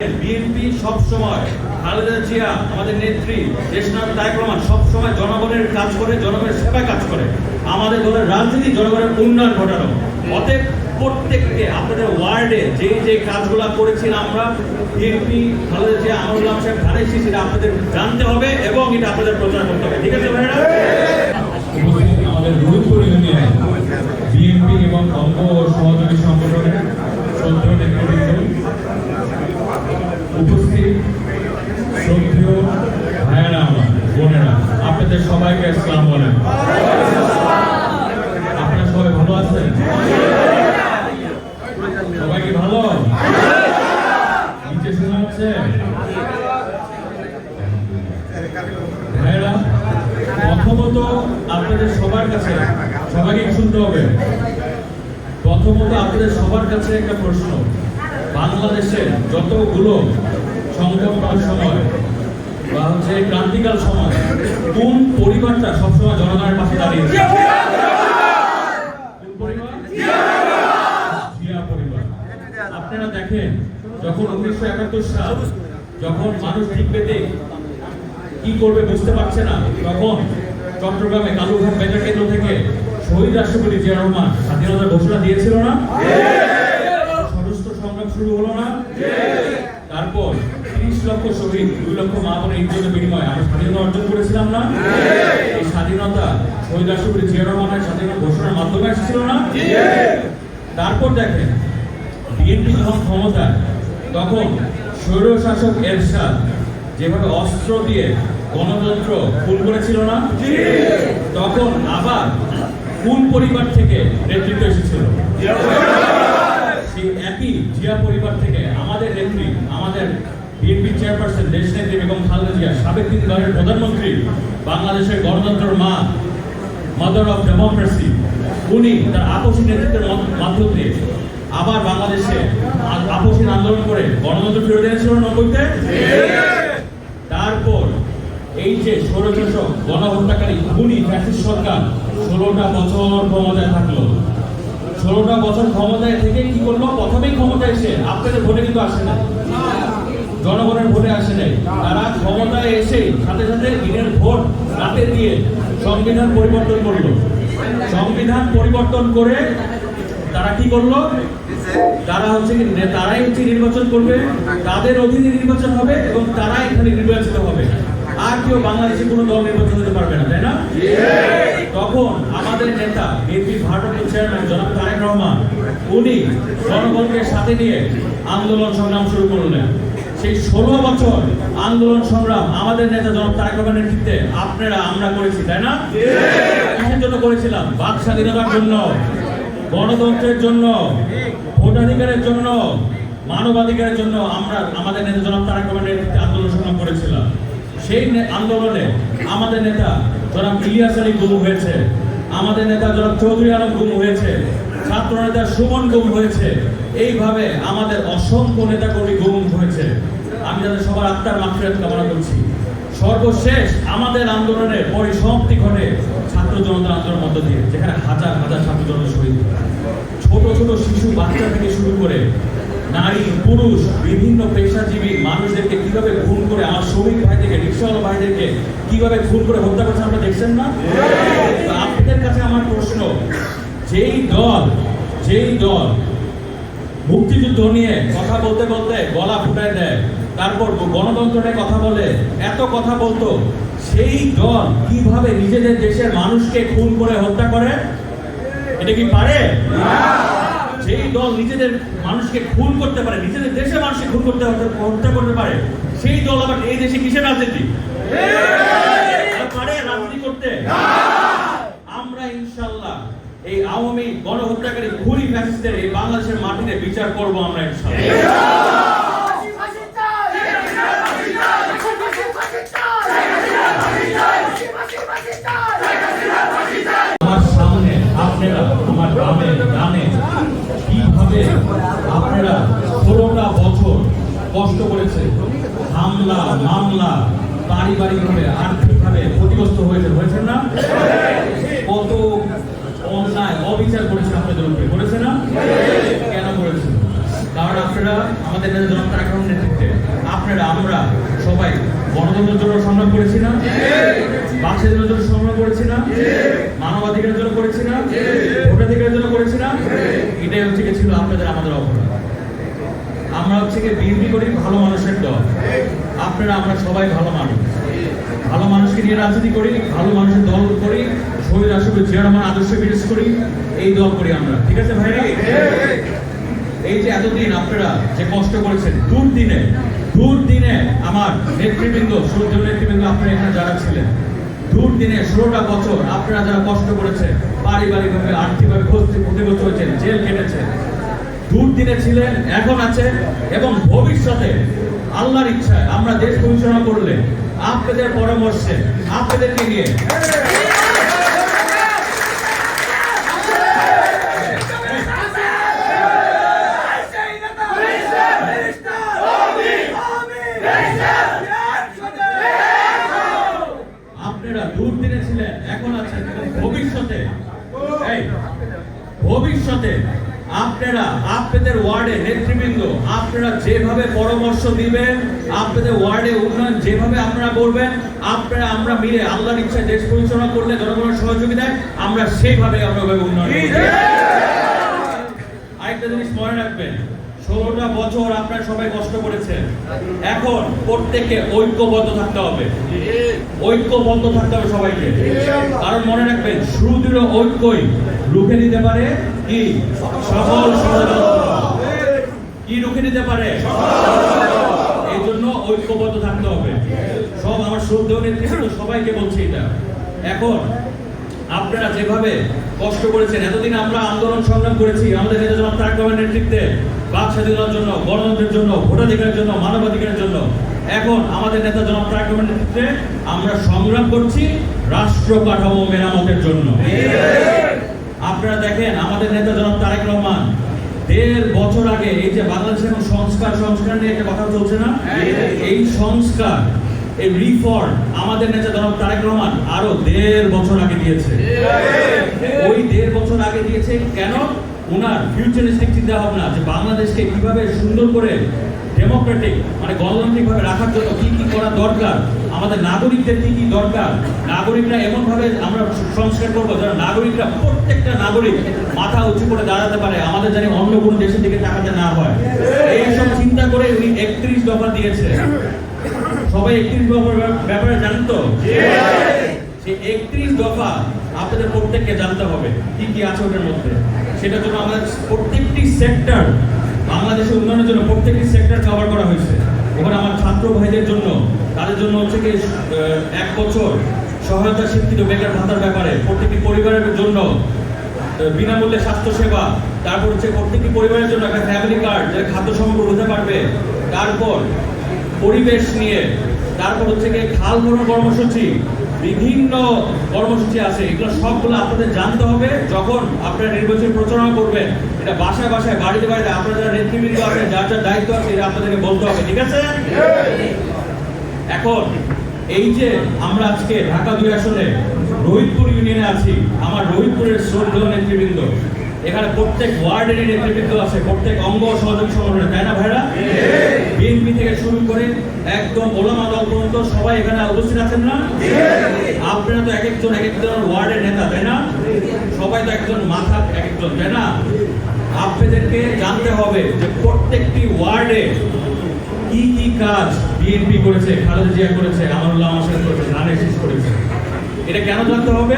BNP সবসময়, খালেদা জিয়া, আমাদের নেত্রী দেশনাথ তারেক রহমান সবসময় জনগণের কাজ করে, জনগণের সেবায় কাজ করে। আমাদের দলের রাজনীতি জনগণের উন্নয়ন ঘটানো। অতএব প্রত্যেককে আপনাদের ওয়ার্ডে যে যে কাজগুলো করেছি আমরা বিএনপি খালেদা জিয়া আমরুল্লাহ সাহেব ধারেছি সেটা আপনাদের জানতে হবে এবং এটা আপনাদের প্রচার করতে হবে। ঠিক আছে ভাইরা আমাদের বিএনপি এবং অঙ্গ সহযোগী সংগঠনের শ্রদ্ধেয় নেতৃবৃন্দ উপস্থিত শ্রদ্ধেয় ভাইয়েরা আমার বোনেরা আপনাদের সবাইকে আসসালাম বলেন আপনারা সবাই ভালো আছেন সবাই কি ভালো প্রথমত আপনাদের সবার কাছে, সবাইকে শুনতে হবে? প্রথমত আপনাদের সবার কাছে একটা প্রশ্ন। বাংলাদেশে যতগুলো সংকটকাল সময় বা হচ্ছে ক্রান্তিকাল সময়, কোন পরিবারটা সবসময় জনগণের পাশে দাঁড়িয়েছে কোন পরিবার জিয়া পরিবার আপনারা দেখেন যখন উনিশশো একাত্তর সাল, যখন মানুষ ঠিক পেতে কি করবে বুঝতে পারছে না, তখন চট্টগ্রামে কালুঘাট বেতার কেন্দ্র থেকে শহীদ রাষ্ট্রপতি জিয়া রহমান স্বাধীনতার ঘোষণা দিয়েছিল না? সশস্ত্র সংগ্রাম শুরু হলো না? তারপর তিরিশ লক্ষ শহীদ, দুই লক্ষ মা বোনের বিনিময়ে স্বাধীনতা অর্জন করেছিলাম না? এই স্বাধীনতা শহীদ রাষ্ট্রপতি স্বাধীনতা ঘোষণার মাধ্যমে এসেছিল না? তারপর দেখেন, বিএনপি যখন ক্ষমতায় তখন স্বৈরশাসক এরশাদ যেভাবে অস্ত্র দিয়ে গণতন্ত্র খুন করেছিল না? তখন আবার কোন পরিবার থেকে নেতৃত্ব এসেছিল। সেই একই জিয়া পরিবার থেকে আমাদের নেত্রী আমাদের বিএনপি চেয়ারপারসন দেশ নেত্রী বেগম খালেদা জিয়া সাবেক তিন দলের প্রধানমন্ত্রী বাংলাদেশের গণতন্ত্রের মা মাদার অফ ডেমোক্রেসি উনি তার আপসী নেতৃত্বের মধ্য- মাধ্য দিয়ে আবার বাংলাদেশে আ- আন্দোলন করে গণতন্ত্র ফিরে এনেছিল নব্বইতে? তারপর এই যে ষড়যন্ত্র গণহত্যাকারী খুনি ফ্যাসিস্ট সরকার ষোলোটা বছর ক্ষমতায় থাকল। ষোলোটা বছর ক্ষমতায় থেকে কি করল? প্রথমেই ক্ষমতায় এসে আপনাদের ভোটে কিন্তু আসে না জনগণের ভোটে আসে নাই। তারা ক্ষমতায় এসে সাথে সাথে দিনের ভোট রাতে দিয়ে সংবিধান পরিবর্তন করল। সংবিধান পরিবর্তন করে তারা কি করল? তারা হচ্ছে কি তারাই হচ্ছে নির্বাচন করবে তাদের অধীনে নির্বাচন হবে এবং তারাই এখানে নির্বাচিত হবে। আর কেউ বাংলাদেশে কোনো দল নির্বাচন হতে পারবে না তাই না? তখন আমাদের নেতা বিএনপি ভারপ্রাপ্ত চেয়ারম্যান জনাব তারেক রহমান উনি জনগণকে সাথে নিয়ে আন্দোলন সংগ্রাম শুরু করলেন। সেই ষোলো বছর আন্দোলন সংগ্রাম আমাদের নেতা জনাব তারেক রহমানের নেতৃত্বে আপনারা আমরা করেছি তাই না? কিসের জন্য করেছিলাম। বাক স্বাধীনতার জন্য গণতন্ত্রের জন্য, ভোটাধিকারের জন্য, মানবাধিকারের জন্য আমরা, আমাদের নেতা জনাব রহমানের নেতৃত্বে আন্দোলন সংগ্রাম করেছিলাম। সেই আন্দোলনে আমাদের নেতা জনাব ইলিয়াস আলী গুম হয়েছে, আমাদের নেতা জনাব চৌধুরী আলম গুম হয়েছে ছাত্র নেতা সুমন গুম হয়েছে, এইভাবে আমাদের অসংখ্য নেতা কর্মী গুম হয়েছে। আমি তাদের সবার আত্মার মাফিরাত কামনা করছি। সর্বশেষ আমাদের আন্দোলনের পরিসমাপ্তি ঘটে ছাত্র জনতার আন্দোলনের মধ্য দিয়ে, যেখানে হাজার হাজার ছাত্র জনতা শহীদ ছোট ছোট শিশু, বাচ্চা থেকে শুরু করে নারী, পুরুষ, বিভিন্ন পেশাজীবী মানুষদেরকে কীভাবে খুন করে, আমার শ্রমিক ভাইদেরকে, রিক্সাওয়ালা ভাইদেরকে কীভাবে খুন করে হত্যা করছে আপনারা দেখছেন না? আপনাদের কাছে আমার প্রশ্ন, যেই দল যেই দল মুক্তিযুদ্ধ নিয়ে কথা বলতে বলতে গলা ফুটায় দেয় তারপর গণতন্ত্র নিয়ে কথা বলে এত কথা বলতো সেই দল কীভাবে নিজেদের দেশের মানুষকে খুন করে হত্যা করে? এটা কি পারে? যেই দল নিজেদের মানুষকে খুন করতে পারে নিজেদের দেশের মানুষকে খুন করতে হত্যা করতে পারে সেই দল আবার এই দেশে কিসের রাজনীতি? পারে রাজনীতি করতে? আমরা ইনশাল্লাহ এই আওয়ামী গণহত্যাকারী খুনি ফ্যাসিস্টদের এই বাংলাদেশের মাটিতে বিচার করব আমরা ইনশাল্লাহ। কষ্ট করেছে। হামলা, মামলা, পারিবারিকভাবে, আর্থিকভাবে ক্ষতিগ্রস্ত হয়েছে হয়েছে না? কত অন্যায়, অবিচার করেছে আপনাদের উপরে করেছে না? কেন করেছে? কারণ আপনারা, আমাদের নেতা জনতা নেতৃত্বে। আপনারা, আমরা সবাই গণতন্ত্রের জন্য সংগ্রাম করেছি না? বাক্সের জন্য সংগ্রাম করেছি না? মানবাধিকারের জন্য করেছি না? ভোটাধিকারের জন্য করেছি না? এটাই হচ্ছে ছিল আপনাদের হচ্ছে কি বিএনপি করি ভালো মানুষের দল আপনারা, আমরা সবাই ভালো মানুষ। ভালো মানুষকে নিয়ে রাজনীতি করি, ভালো মানুষের দল করি শহীদ আসলে জিয়া রহমান আদর্শ বিশেষ করি, এই দল করি আমরা। ঠিক আছে ভাইরা এই যে এতদিন আপনারা যে কষ্ট করেছেন, দুর্দিনে দুর্দিনে আমার নেতৃবৃন্দ, সূর্য নেতৃবৃন্দ, আপনারা এখানে যারা ছিলেন, দুর্দিনে ষোলোটা বছর আপনারা যারা কষ্ট করেছেন, পারিবারিকভাবে, আর্থিকভাবে ক্ষতি- ক্ষতিগ্রস্ত হয়েছেন, জেল কেটেছেন দুর্দিনে ছিলেন, এখন আছেন এবং ভবিষ্যতে আল্লাহর ইচ্ছায় আমরা দেশ পরিচালনা করলে আপনাদের পরামর্শে, আপনাদেরকে নিয়ে। আপনারা এখন ভবিষ্যতে। ভবিষ্যতে আপনারা আপনাদের ওয়ার্ডে নেতৃবৃন্দ আপনারা যেভাবে পরামর্শ দিবেন আপনাদের ওয়ার্ডে উন্নয়ন যেভাবে আপনারা করবেন আপনারা আমরা মিলে আল্লাহর ইচ্ছা দেশ পরিচালনা করলে জনগণের সহযোগিতায় আমরা সেইভাবে আমরা উন্নয়ন করব। আরেকটা জিনিস মনে রাখবেন ষোলোটা বছর আপনারা সবাই কষ্ট করেছেন। এখন প্রত্যেককে ঐক্যবদ্ধ থাকতে হবে। ঐক্যবদ্ধ থাকতে হবে সবাইকে। কারণ মনে রাখবেন, সুদৃঢ় ঐক্যই রুখে দিতে পারে কি? ষড়যন্ত্র কি রুখে দিতে পারে? এই জন্য ঐক্যবদ্ধ থাকতে হবে। সব আমার শ্রদ্ধ নেতৃত্ব, সবাইকে বলছি এটা। এখন আপনারা যেভাবে কষ্ট করেছেন। এতদিন আমরা আন্দোলন সংগ্রাম করেছি। আমাদের নেতা জনাব তারেক রহমানের নেতৃত্বে বাক স্বাধীনতার জন্য গণতন্ত্রের জন্য ভোটাধিকারের জন্য মানবাধিকারের জন্য। এখন আমাদের নেতা জনাব তারেক রহমানের নেতৃত্বে আমরা সংগ্রাম করছি রাষ্ট্র কাঠামো মেরামতের জন্য। আপনারা দেখেন আমাদের নেতা জনাব তারেক রহমান দেড় বছর আগে এই যে বাংলাদেশে এখন সংস্কার সংস্কার নিয়ে একটা কথা চলছে না? এই সংস্কার এই রিফর্ম আমাদের নেতা জনাব তারেক রহমান আরও দেড় বছর আগে দিয়েছে। ওই দেড় বছর আগে দিয়েছে কেন? ওনার ফিউচারিস্টিক চিন্তা ভাবনা যে বাংলাদেশকে কীভাবে সুন্দর করে ডেমোক্রেটিক মানে গণতান্ত্রিক ভাবে রাখার জন্য কি কি করা দরকার, আমাদের নাগরিকদের কি কি দরকার, নাগরিকরা এমন ভাবে আমরা সংস্কার করব যারা নাগরিকরা প্রত্যেকটা নাগরিক মাথা উঁচু করে দাঁড়াতে পারে, আমাদের জানি অন্য কোনো দেশের দিকে তাকাতে না হয়। এইসব চিন্তা করে উনি একত্রিশ দফা দিয়েছে। সবাই একত্রিশ দফার ব্যাপারে জানেন তো? সেই একত্রিশ দফা আপনাদের প্রত্যেককে জানতে হবে কি কি আছে ওটার মধ্যে। সেটার জন্য আমাদের প্রত্যেকটি সেক্টর বাংলাদেশের উন্নয়নের জন্য প্রত্যেকটি সেক্টর কভার করা হয়েছে। ওখানে আমার ছাত্র ভাইদের জন্য তাদের জন্য হচ্ছে কি এক বছর সহায়তা শিক্ষিত বেকার ভাতার ব্যাপারে প্রত্যেকটি পরিবারের জন্য বিনামূল্যে স্বাস্থ্য সেবা তারপর হচ্ছে প্রত্যেকটি পরিবারের জন্য একটা ফ্যামিলি কার্ড যে খাদ্য সমগ্র হতে পারবে। তারপর পরিবেশ নিয়ে। তারপর হচ্ছে গিয়ে খাল ভরণ কর্মসূচি, বিভিন্ন কর্মসূচি আছে। এগুলো সবগুলো আপনাদের জানতে হবে যখন আপনারা নির্বাচন প্রচারণা করবেন। এটা বাসায় বাসায়, বাড়িতে বাড়িতে আপনারা যারা নেতৃবৃন্দ আছেন, যার যার দায়িত্ব আছে এটা আপনাদেরকে বলতে হবে, ঠিক আছে? এখন, এই যে আমরা আজকে ঢাকা দুই আসনে রোহিতপুর ইউনিয়নে আছি, আমার রোহিতপুরের শ্রদ্ধেয় নেতৃবৃন্দ এখানে প্রত্যেক ওয়ার্ডেরই নেতৃবৃন্দ আছে, প্রত্যেক অঙ্গ সহযোগী সংগঠনের। তাই না ভাইরা? বিএনপি থেকে শুরু করে একদম ওলামা দল পর্যন্ত সবাই এখানে উপস্থিত আছেন না? আপনারা তো এক একজন এক একজন ওয়ার্ডের নেতা, তাই না? সবাই তো একজন মাথা এক একজন তাই না? আপনাদেরকে জানতে হবে যে প্রত্যেকটি ওয়ার্ডে কি কি কাজ বিএনপি করেছে, খালেদা জিয়া করেছে, আমানুল্লাহ আহসান করেছে ধানের শেষ করেছে। এটা কেন জানতে হবে?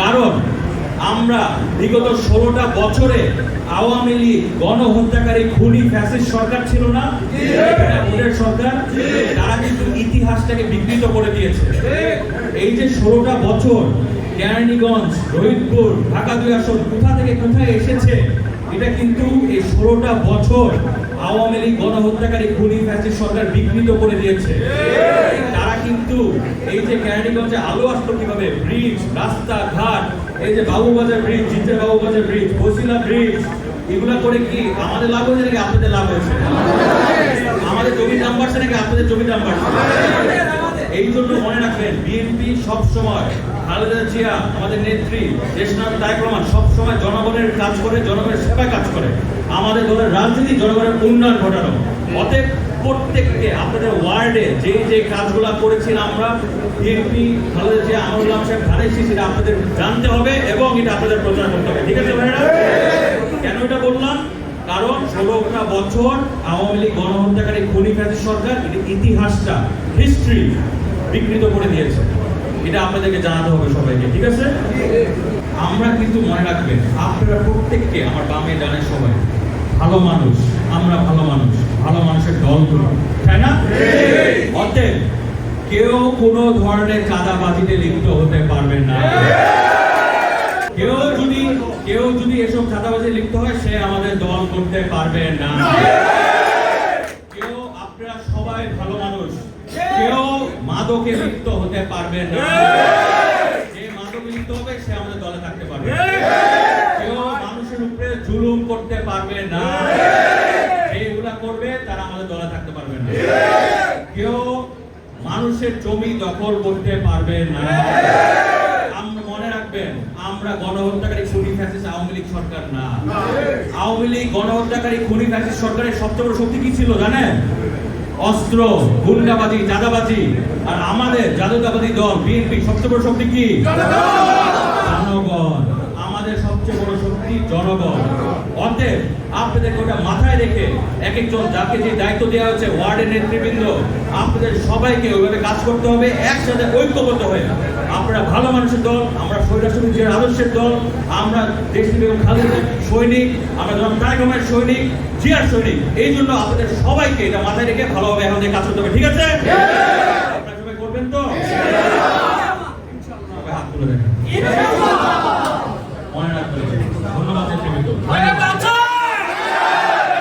কারণ আমরা বিগত ষোলোটা বছরে আওয়ামী লীগ গণহত্যাকারী খুনি ফ্যাসিস্ট সরকার ছিল না? সরকার? তারা কিন্তু ইতিহাসটাকে বিকৃত করে দিয়েছে। এই যে ষোলোটা বছর কেরানীগঞ্জ, রোহিতপুর, ঢাকা দুই আসন কোথা থেকে কোথায় এসেছে? এটা কিন্তু এই ষোলোটা বছর আওয়ামী লীগ গণহত্যাকারী খুনি ফ্যাসিস্ট সরকার বিকৃত করে দিয়েছে। তারা কিন্তু এই যে কেরানীগঞ্জে আলো আসলো কীভাবে? ব্রিজ রাস্তা ঘাট এই যে বাবুবাজার ব্রিজ জিতের বাবুবাজার ব্রিজ বসিলা ব্রিজ এগুলা করে কি আমাদের লাভ হয়েছে নাকি আপনাদের লাভ হয়েছে? আমাদের জমির দাম বাড়ছে নাকি আপনাদের জমির দাম বাড়ছে এই জন্য মনে রাখবেন বিএনপি সব সময় খালেদা জিয়া, আমাদের নেত্রী, দেশনাথ তারেক রহমান সব সময় জনগণের কাজ করে, জনগণের সেবায় কাজ করে। আমাদের দলের রাজনীতি জনগণের উন্নয়ন ঘটানো। অতএব প্রত্যেককে, আপনাদের ওয়ার্ডে যে যে কাজগুলো করেছেন আমরা, বিএনপি খালেদা জিয়া আমরুল্লাহ সাহেব ধারেছি সেটা আপনাদের জানতে হবে এবং এটা আপনাদের প্রচার করতে হবে। ঠিক আছে ভাইরা কেন এটা বললাম? কারণ ষোলোটা বছর আওয়ামী লীগ গণহত্যাকারী খুনি ফ্যাসিস সরকার ইতিহাসটা হিস্ট্রি বিকৃত করে দিয়েছে। এটা আপনাদেরকে জানাতে হবে সবাইকে, ঠিক আছে? আমরা কিন্তু মনে রাখবেন, আপনারা প্রত্যেককে আমার বামে ডানে সবাই, ভালো মানুষ। আমরা ভালো মানুষ, ভালো মানুষের দল করি তাই না? অতএব কেউ কোনো ধরনের চাঁদাবাজিতে লিপ্ত হতে পারবেন না। কেউ যদি কেউ যদি এসব লিপ্ত হয়, সে আমাদের দল করতে পারবে না। কেউ আপনারা সবাই ভালো মানুষ, কেউ মাদকে লিপ্ত হতে পারবে না। যে মাদকে লিপ্ত হবে, সে আমাদের দলে থাকতে পারবে কেউ মানুষের উপরে জুলুম করতে পারবে না। কেউ মানুষের জমি দখল করতে পারবে না। আমরা গণহত্যাকারী খুনি ফ্যাসিস্ট আওয়ামী লীগ সরকার না। আওয়ামী লীগ গণহত্যাকারী খুনি ফ্যাসিস্ট সরকারের সবচেয়ে বড় শক্তি কি ছিল জানেন? অস্ত্র, গুন্ডাবাজি চাঁদাবাজি আর আমাদের জাদুদাবাজি দল, বিএনপি, সবচেয়ে বড় শক্তি কি? জনগণ। আমাদের সবচেয়ে বড় শক্তি জনগণ। অতএব আপনাদের ওটা মাথায় রেখে এক একজন যাকে যে দায়িত্ব দেওয়া হচ্ছে ওয়ার্ডের নেতৃবৃন্দ, আপনাদের সবাইকে ওইভাবে কাজ করতে হবে, একসাথে ঐক্যবদ্ধ হয়ে। আমরা ভালো মানুষের দল, আমরা যে আদর্শের দল, আমরা দেশি খালেদা সৈনিক, আমরা যখন তারেকমের সৈনিক, জিয়ার সৈনিক। এই জন্য আপনাদের সবাইকে এটা মাথায় রেখে ভালোভাবে এখন কাজ করতে হবে, ঠিক আছে? আপনারা সবাই করবেন তো? হাত তুলে দেখেন।